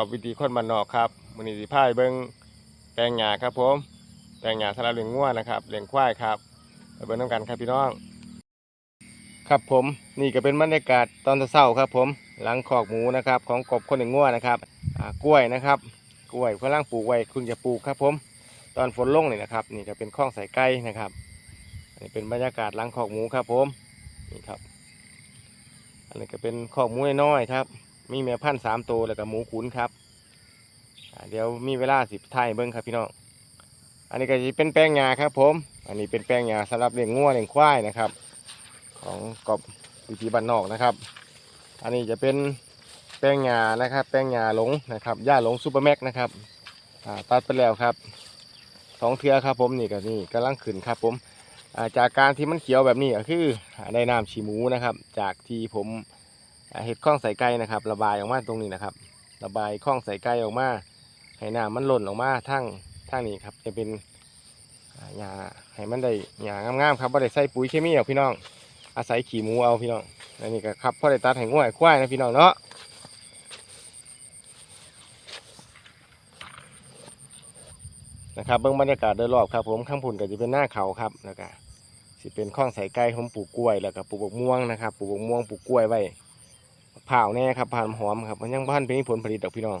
อบวิธีคนบ้านนอกครับมือนีสิพาไปเบิ่งแปลงหญ้าครับผมแปลงหญ้าสำหรับเลี้ยงงัวนะครับเลี้ยงควายครับไปเบิ่งนํกันครับพี่น้อง ครับผมนี่ก็เป็นบรรยากาศตอนเช้าครับ ผมหลังคอกหมูนะครับของกบคนเลี้ยงงัวนะครับกล้วยนะครับกล้วยกำลังปลูกไว้เพิ่งจะปลูกครับ ผม ตอนฝนลงนี่นะครับ นี่ก็เป็นข้องใส่ไก่นะครับอันนี้เป็นบรรยากาศหลังคอกหมูครับ ผมนี่ครับ อันนี้ก็เป็นคอกหมูน้อยๆครับ มีแม่พันธุ์สามตัวแล้วก็หมูขุนครับเดี๋ยวมีเวลาสิบถ่ายเบิ้งครับพี่น้องอันนี้ก็จะเป็นแป้งงาครับ ผม อันนี้เป็นแป้งงาสำหรับเลี้ยงงัวเลี้ยงควายนะครับ ของกบวิธีบ้านนอกนะครับ อันนี้จะเป็นแป้งงานะครับ แป้งงาหลงนะครับย่าหลงซูเปอร์แม็กนะครับตัดไปแล้วครับสองเทือครับผมนี่ก็นี่กำลังขึ้นครับ ผมจากการที่มันเขียวแบบนี้ก็คือได้น้ำฉีหมูนะครับ จากที่ผม เห็ดข้องใส่ไก่นะครับ ระบายออกมาตรงนี้นะครับ ระบายข้องใส่ไก่ออกมาให้น้ำมันหล่นออกมาทั้งทั้งนี้ครับ จะเป็นอ่าหญ้าให้มันได้หญ้างามๆครับไ่ได้ใส่ปุ๋ยเคมีหรอกพี่น้อง อาศัยขี้หมูเอาพี่น้องอันนี้ก็ครับพอได้ตัดให้ง่วยควายนะพี่น้องเนาะนะครับเบื้องบรรยากาศโดยรอบครับ ผมข้างพุ่นก็จะเป็นหน้าเขาครับแล้วก็สิเป็นข้องใส่ไก่ผมปลูกกล้วยแล้วก็ปลูกบกม่วงนะครับปลูกบกม่วงปลูกกล้วยไว้ เผาแน่ครับผ่านหอมครับมันยังบ้านเป็นผลผลิตดอกพี่น้อง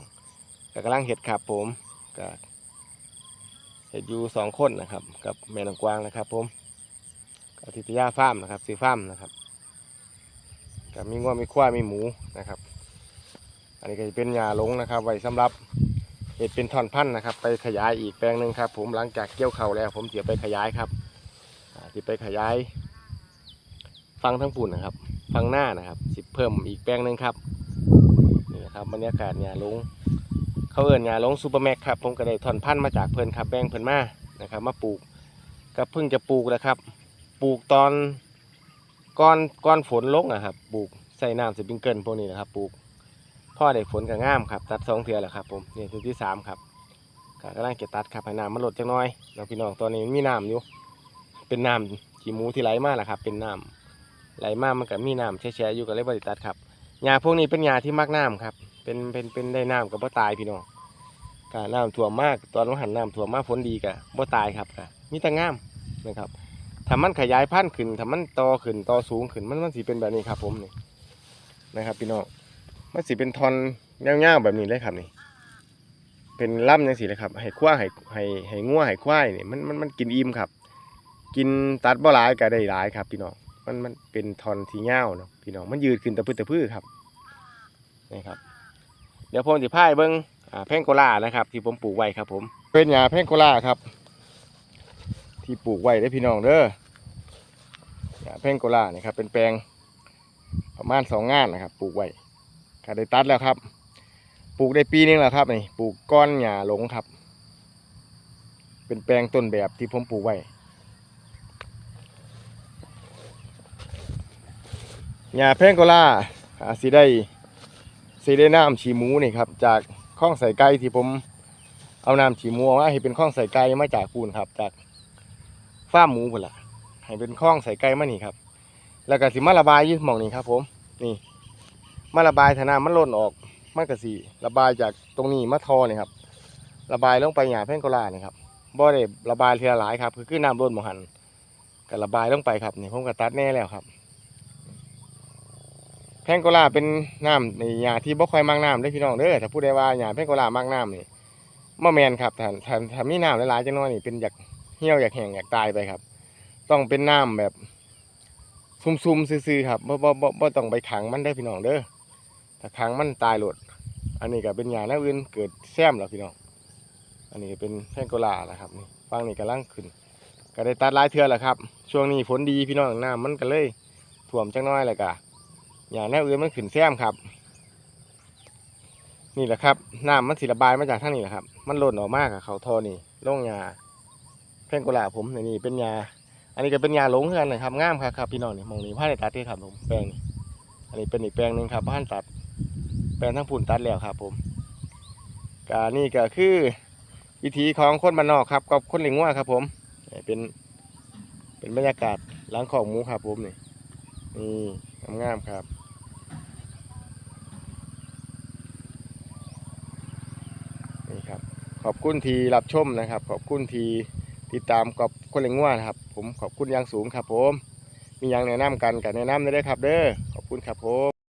ก็กำลังเห็ดครับผมก็เห็ดอยู่สองคนนะครับ กับแม่นางกวางนะครับ ผมกับทิตยาฟาร์มนะครับสีฟาร์มนะครับกับมีง้วมีควายมีหมูนะครับ อันนี้ก็จะเป็นยาหลงนะครับ ไว้สำหรับเห็ดเป็นท่อนพันธุ์นะครับ ไปขยายอีกแปลงหนึ่งครับ ผมหลังจากเกี่ยวเข่าแล้ว ผมจะไปขยายครับอ่าจะไปขยายฟังทั้งปุ่นนะครับ ฟังหน้านะครับสิเพิ่มอีกแปลงหนึ่งครับนี่นะครับบรรยากาศหญ้าลงเขาเอิ้นหญ้าลงซูเปอร์แม็กครับผมก็ได้ถอนพันธุ์มาจากเพิ่นครับแบ่งเพิ่นมานะครับ มาปลูกก็เพิ่งจะปลูกนะครับ ปลูกตอนก้อนก้อนฝนลงอะครับ ปลูกใส่น้ำสปริงเกิลพวกนี้นะครับปลูกพ่อได้ฝนก็งามครับ ตัดสองเทือแหละครับผมนี่เทือที่สามครับก็กำลังจะตัดครับให้น้ำมันลดจังน้อยน้องพี่น้องตอนนี้มีน้ำอยู่ เป็นน้ำขี้หมูที่ไหลมากแหละครับ เป็นน้ำ ไหลมามันก็มีน้ำแช่ๆอยู่ก็เลยบริตัดครับหญ้าพวกนี้เป็นหญ้าที่มักน้ำครับ เป็นเป็นเป็นได้น้ำกับบ่ตายพี่น้องกาน้ำท่วมมากตอนว่าหันน้ำท่วมมากฝนดีกะบ่ตายครับกะมีแต่งามนะครับถ้ามันขยายพันธุ์ขึ้นถ้ามันโตขึ้นโตสูงขึ้นมันมันสิเป็นแบบนี้ครับผมนี่นะครับ พี่น้องมันสิเป็นทอนยาๆแบบนี้เลยครับนี่ เป็นล่ำจังสิเลยครับให้ควายให้ให้ให้งัวให้ควายนี่มันมันมันกินอิ่มครับ กินตัดบ่หลายก็ได้หลายครับ พี่น้อง มันมันเป็นทอนที่เงาเนาะพี่น้องมันยืดขึ้นตะพื้ตะพื้ครับนี่ครับ เดี๋ยวผมจะพายเบิ้งแพงโกลานะครับ ที่ผมปลูกไว้ครับ ผม เป็นหญ้าแพงโกลาครับ ที่ปลูกไว้ได้พี่น้องเด้อหญ้าแพงโกลานี่ครับ เป็นแปลงประมาณสองงานนะครับ ปลูกไว้ก็ได้ตัดแล้วครับ ปลูกได้ปีนึงแล้วครับนี่ปลูกก้อนหญ้าหลงครับ เป็นแปลงต้นแบบที่ผมปลูกไว้ หญ้าแพงโกลาอาสิได้สิได้น้ำฉีหมูนี่ครับ จากข้องใส่ไก่ที่ผมเอาน้ำฉีหมูมาให้เป็นข้องใส่ไก่มาจากปูนครับ จากฟาร์มหมูพุ่นละให้เป็นข้องใส่ไก่มานี่ครับ แล้วก็สิมาระบายยืดมองนี่ครับ ผม นี่ มาระบายถ้าน้ำมันล้นออกมันก็สิระบายจากตรงนี้มาทอนี่ครับ ระบายลงไปหญ้าแพงโกลานี่ครับบ่ได้ระบายเทีละหลายครับ คือคือน้ำล้นหมหันก็ระบายลงไปครับนี่ผมก็ตัดแน่แล้วครับ พงโกลาเป็นน้ำในหญ้าที่บ่ค่อยมักน้ำได้พี่น้องเด้อถ้าพูดได้ว่าหญ้าแพงโกลามักน้ำนี่บ่แมนครับถ้าถ้าถ้ามีน้ำหลายๆจังน้อยนี่เป็นอยากเหี่ยวอยากแห้งอยากตายไปครับ ต้องเป็นน้ำแบบซุ่มๆซื่อๆครับบ่บ่บ่บ่ต้องไปขังมันได้พี่น้องเด้อถ้าขังมันตายโลดอันนี้ก็เป็นหญ้าแนวอื่นเกิดแซมแล้วพี่น้อง อันนี้เป็นแพงโกลานะครับนี่ฟังนี่กำลังขึ้น ก็ได้ตัดหลายเทื่อแล้วครับ ช่วงนี้ฝนดีพี่น้องน้ำมันก็เลยท่วมจังน้อยเลยกะ อย่างแนวอื่นมันขึ้นแซมครับ นี่แหละครับน้ำมันสิระบายมาจากทางนี้แหละครับ มันหล่นออกมากอะเขาทอนี่ล่งยาแพงกุหลาบผมนี่นี่เป็นยาอันนี้ก็เป็นยาหลงเหมือนกันนะครับงามครับครับพี่น้องนี่มองนี่ผ้าในตัดที่ครับผมแปลงนี่อันนี้เป็นอีกแปลงหนึ่งครับผ้าตัด แปลงทั้งผุนตัดแล้วครับ ผมกานี่ก็คือ วิธีของคนบ้านนอกครับกับคนเลี้ยงวัวครับ ผมเป็นเป็นบรรยากาศล้างของหมูครับผมนี่นี่งามๆครับ นี่ครับ ขอบคุณที่รับชมนะครับ ขอบคุณที่ติดตามกับคนเลี้ยงงัวนะครับ ผมขอบคุณอย่างสูงครับผม มีอย่างแนะนำกันกับแนะนำได้เลยครับ เด้อขอบคุณครับผม